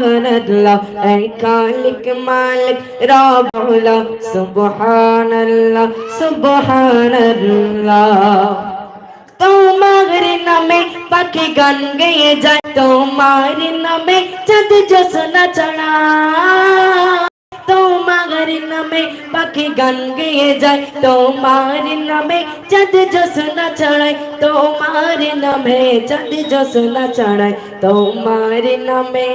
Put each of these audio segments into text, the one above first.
সুবহানাল্লাহ এই খালিক মালিক রব সুবহানাল্লাহ সুবহানাল্লাহ তোমার নামে পাখি গান গেয়ে যায় তোমার নামে চাঁদ জোসনা চড়া তোমার নামে পাখি গান গেয়ে যায় তোমার নামে চাঁদ জোসনা চড়ায় তোমার নামে চাঁদ জোসনা চড়ায় তোমার নামে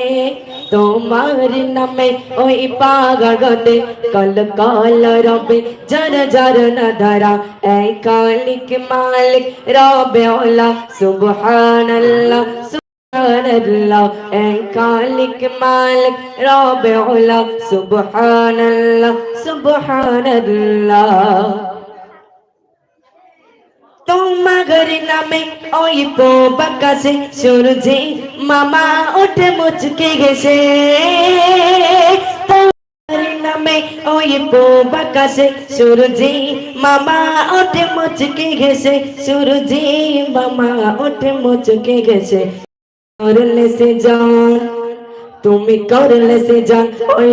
তোমার নামে ওই পাগতে কল কল রবে জর জর ন ধরা। এই কালিক মালিক রবে ওলা সুবহানাল্লাহ সুবহানাল্লাহ। এই কালিক মালিক রবে ওলা সুবহানাল্লাহ সুবহানাল্লাহ। তোমার নামে ওই পো বাকাশে সূর্যে মামা ওঠে মুচকে গেছে তোমার নামে ওই পো বাকাশে সূর্যে মামা ওঠে মুচকে গেছে সূর্যে মামা ওঠে মুচকে গেছে করলে সে জান, তুমি করলে সে জান, ওই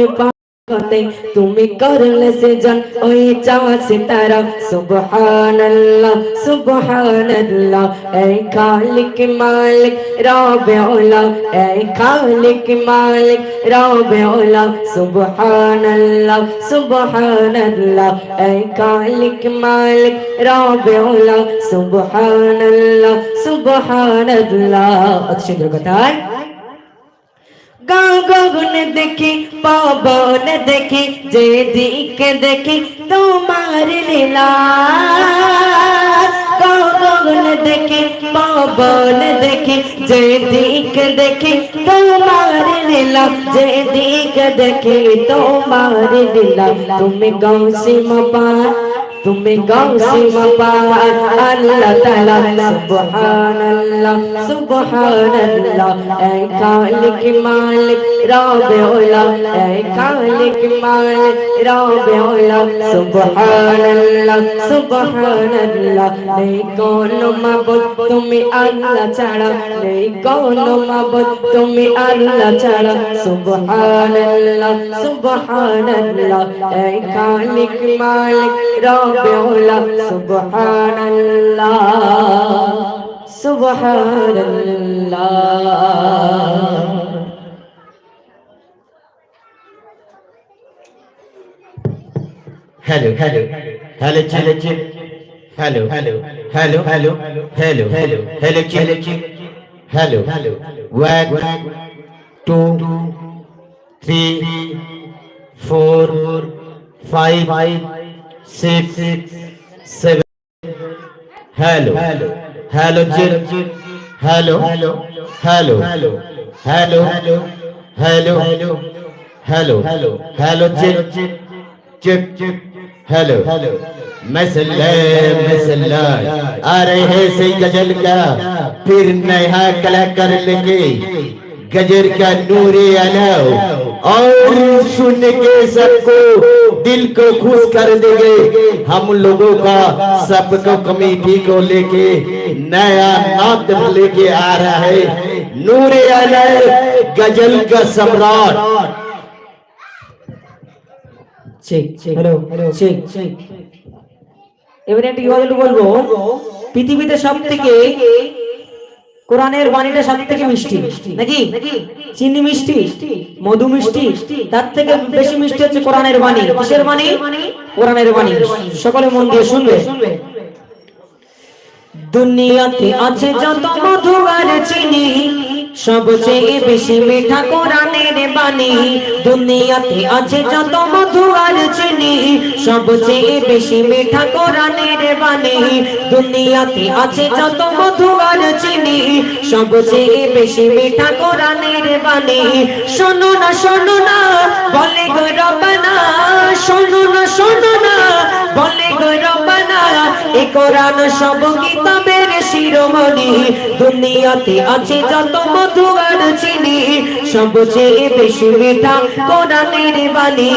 তুমি করলে সে জান, ওই চা সিতারা সুবহানাল্লাহ সুবহানাল্লাহ, এই খালিক মালিক রবে ওলা এই খালিক মালিক রবে ওলা সুবহানাল্লাহ সুবহানাল্লাহ, এই খালিক মালিক রবে ওলা সুবহানাল্লাহ সুবহানাল্লাহ। অত সুন্দর কথায় গাঁ গগনে দেখি, পবন দেখি, যেদিকে দেখি তোমার লীলা। গাঁ গগনে দেখি, পবন দেখি, যেদিকে দেখি তোমার লীলা, যেদিকে দেখি তোমার লীলা। তুমি গাঁ সীমা পার তুমি গৌসি মপার আল্লাহ তাআলা সুবহানাল্লাহ সুবহানাল্লাহ এই খালিক মালিক রবে ওলা এই খালিক মালিক রবে ওলা সুবহানাল্লাহ সুবহানাল্লাহ নেই কোনো মাবুদ তুমি আল্লাহ ছাড়া নেই কোনো মাবুদ তুমি আল্লাহ ছাড়া সুবহানাল্লাহ সুবহানাল্লাহ এই খালিক মালিক রবে ওলা সুবহানাল্লাহ সুবহানাল্লাহ hello hello hello hello hello hello hello hello hello hello hello hello hello one two three four five six seven hello hello hello hello hello hello hello hello hello hello hello hello hello hello जिर चिप चिप hello hello आ रहे से गज़ल का फिर नया कला कर लेके गजर का नूरे अलाओ और सुन के सबको दिल को खुश कर देंगे हम लोगों का सबको कमेटी को लेके नया नात लेके आ रहा है नूरे अलाव गजल का सम्राट চেক হ্যালো চেক এবারে একটা গজল বলবো পৃথিবীতে সব থেকে কোরআনের বাণীটা সব থেকে মিষ্টি। নাকি? চিনি মিষ্টি, মধু মিষ্টি, তার থেকে বেশি মিষ্টি হচ্ছে কোরআনের বাণী। কিসের বাণী? কোরআনের বাণী। সকলে মন দিয়ে শুনবে। দুনিয়াতে আছে যত মধু আর চিনি সবচেয়ে বেশি মিঠা কোরআনের বাণী। দুনিয়াতে আছে যত মধু আর চিনি, সবচেয়ে বেশি মিঠা কোরআনের বাণী। দুনিয়াতে আছে যত মধু আর চিনি, সবচেয়ে বেশি মিঠা কোরআনের বাণী। শোনো না শোনো না, বলে গো রব্বানা, শোনো না শোনো না, বলে গো রব্বানা, এ কোরআন সব কিতাবের শিরোমণি, দুনিয়াতে আছে যত মধু আর চিনি সবচেয়ে বেশি মিঠা কোরআনের বাণী।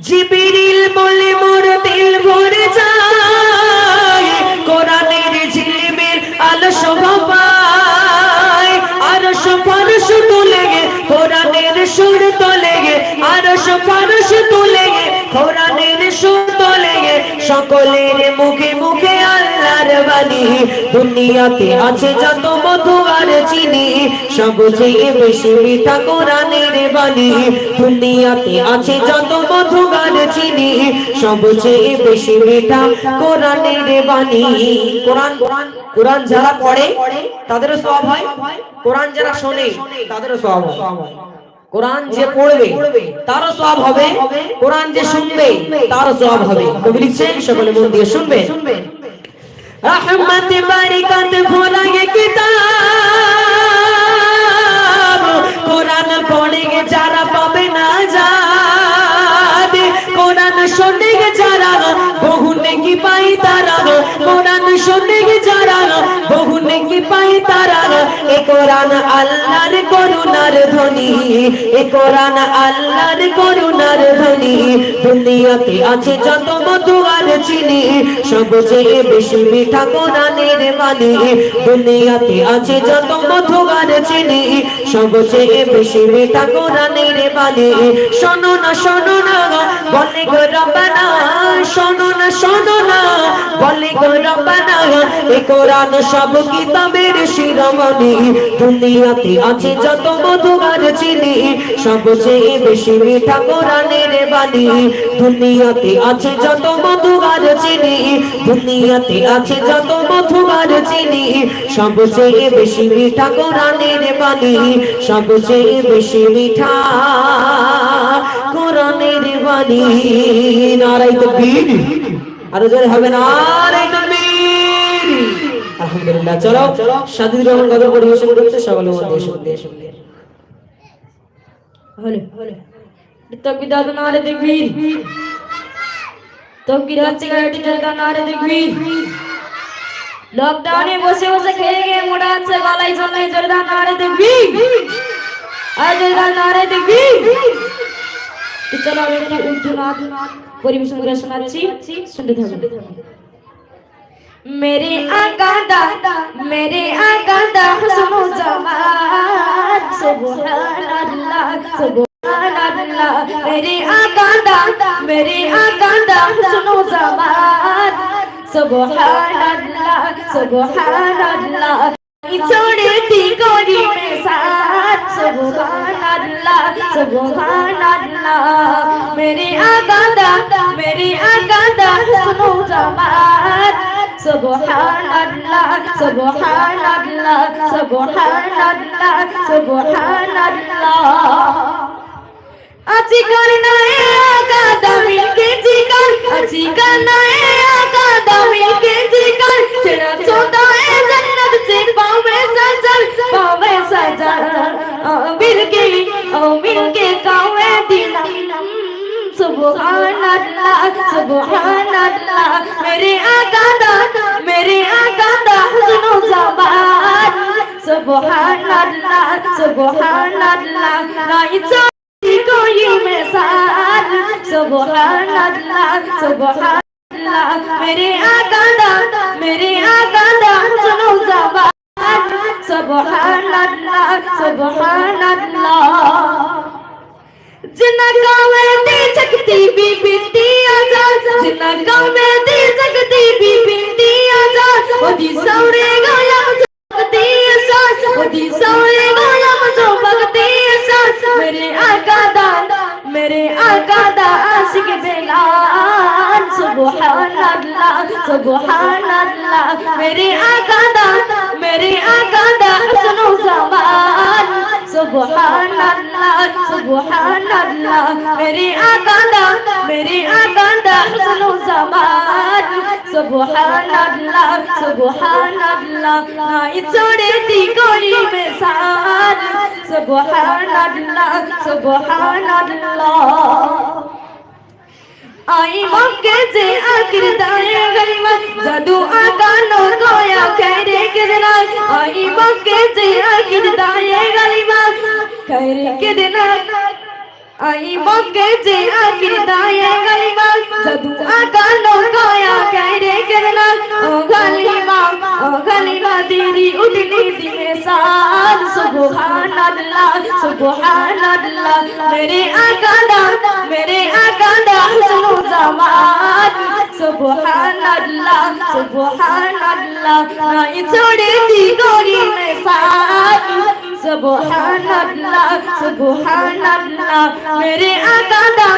জিবিরিল বলে মোর দিল ভরে যায়, কোরআনের ঝিলিমের আলো শোভা পায়। আর সফারস তুলে গে, কোরআনের সুর তোলে গে, আর সফারস তুলে গে, কোরআনের সুর তোলে গে, সকলের মুখে মুখে বাণী দুনিয়াতে আছে যত মধু আর চিনি সবচেয়ে বেশি মিঠা কোরআনের বাণী। দুনিয়াতে আছে যত মধু আর চিনি সবচেয়ে বেশি মিঠা কোরআনের বাণী। কোরআন কোরআন যারা পড়ে, তাদেরও সব হয়। কোরআন যারা শোনে, তাদেরও সব হয়। কোরআন যে পড়বে, তারও সব হবে। কোরআন যে শুনবে, তারও সব হবে। কবি লিখছেন, সকলে মন দিয়ে শুনবে বারিকাত ভোলা ये কিতাব। কোরআন পড়ে যারা পাবে না যাদ কোরআন শুনে যারা বহু নেকি পাই তারা। কোরআন শুনে যারা বহু কোরআন আল্লাহর করুণার ধ্বনি, এ কোরআন আল্লাহর করুণার ধ্বনি। দুনিয়াতে আছে যত মধু আর চিনি, সবচেয়ে বেশি মিঠা কোরআনের বাণী। দুনিয়াতে আছে যত মধু আর চিনি, সবচেয়ে বেশি মিঠা কোরআনের বাণী। শোনো না শোনো না, বলে গো রব্বানা, শোনো না শোনো না, বলে গো রব্বানা, এ কোরআন সব কিতাবের শিরোমণি। দুনিয়াতে আছে যত মধু আর চিনি সবচেয়ে বেশি মিঠা কোরআনের বাণী। দুনিয়াতে আছে যত মধু আর চিনি, দুনিয়াতে আছে যত মধু আর চিনি সবচেয়ে বেশি মিঠা কোরআনের বাণী সবচেয়ে বেশি মিঠা কোরআনের বাণী। নারাই তকবীর। আরও জোরে হবে নারাই তকবীর আলহামদুলিল্লাহ। চলো সাদিদ রহমান গদর পরিবেশন করছে সকলে মধ্যে শুনতে পরিবেশন করে শোনাচ্ছি। শুনতে मेरे आका दा मेरे आका दा सुनो जमात सुभान अल्लाह सुभान अल्लाह मेरे आका दा मेरे आका दा सुनो जमात सुभान अल्लाह सुभान अल्लाह छोड़े थी गोरी में साथ सुभान अल्लाह सुभान अल्लाह मेरे आका दा मेरे आका दा सुनो जमात subhanallah subhanallah subhanallah subhanallah achi karna hai aga damil ke jikar achi karna hai aga damil ke jikar chheda chota hai jannat se paave sajar paave sajar amir ke amir ke kawe dinam सुबहान अल्लाह सुबहान अल्लाह मेरे आका दा मेरे आका दा सुनो जबान सुबहान अल्लाह सुबहान अल्लाह नहीं चोरी कोई में साथ सुबहान अल्लाह सुबहान अल्लाह मेरे आका दा मेरे आका दा सुनो जबान सुबहान अल्लाह सुबहान अल्लाह जिना गाँव दी जगती भी बिंदी आजाद जिना गाँव दी जगती भी बिंदी आजाद ओदी सौरे गोलम जो भगती आजाद ओदी सौरे गोलम जो भगती आजाद मेरे आका दा मेरे आका दा आशिक बेलाल सुबहान अल्लाह सुबहान अल्लाह मेरे आका दा मेरे आका दा सुनो जबान सुबहान সুবহানাল্লাহ মেরি আগাদা দি করি মেসান সুবহানাল্লাহ সুবহানাল্লাহ। आई मौके जे आखिर दाए गरीमा जादू आका नो गोया खैरे के दिन आई मौके जे आखिर दाए गरीमा खैरे के दिन आई मौके जे आखिर दाए गलीमा जदू आका लोकाया कहरे करना ओ गलीमा ओ गलीमा तेरी उठनी दी में साथ আল্লাহ সুবহান আল্লাহ মেরে আকাদা মেরে আকাদা সুনো জামান সুবহান আল্লাহ সুবহান আল্লাহ নাই ছোড়ে দি গরি মে সাথ সুবহান আল্লাহ সুবহান আল্লাহ মেরে আকাদা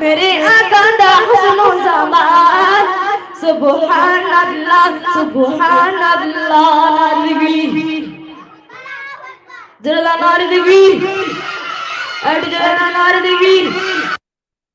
মেরে আকাদা সুনো জামান সুবহান আল্লাহ সুবহান আল্লাহ জোরে নারে দেবীর একটু জোরে নারে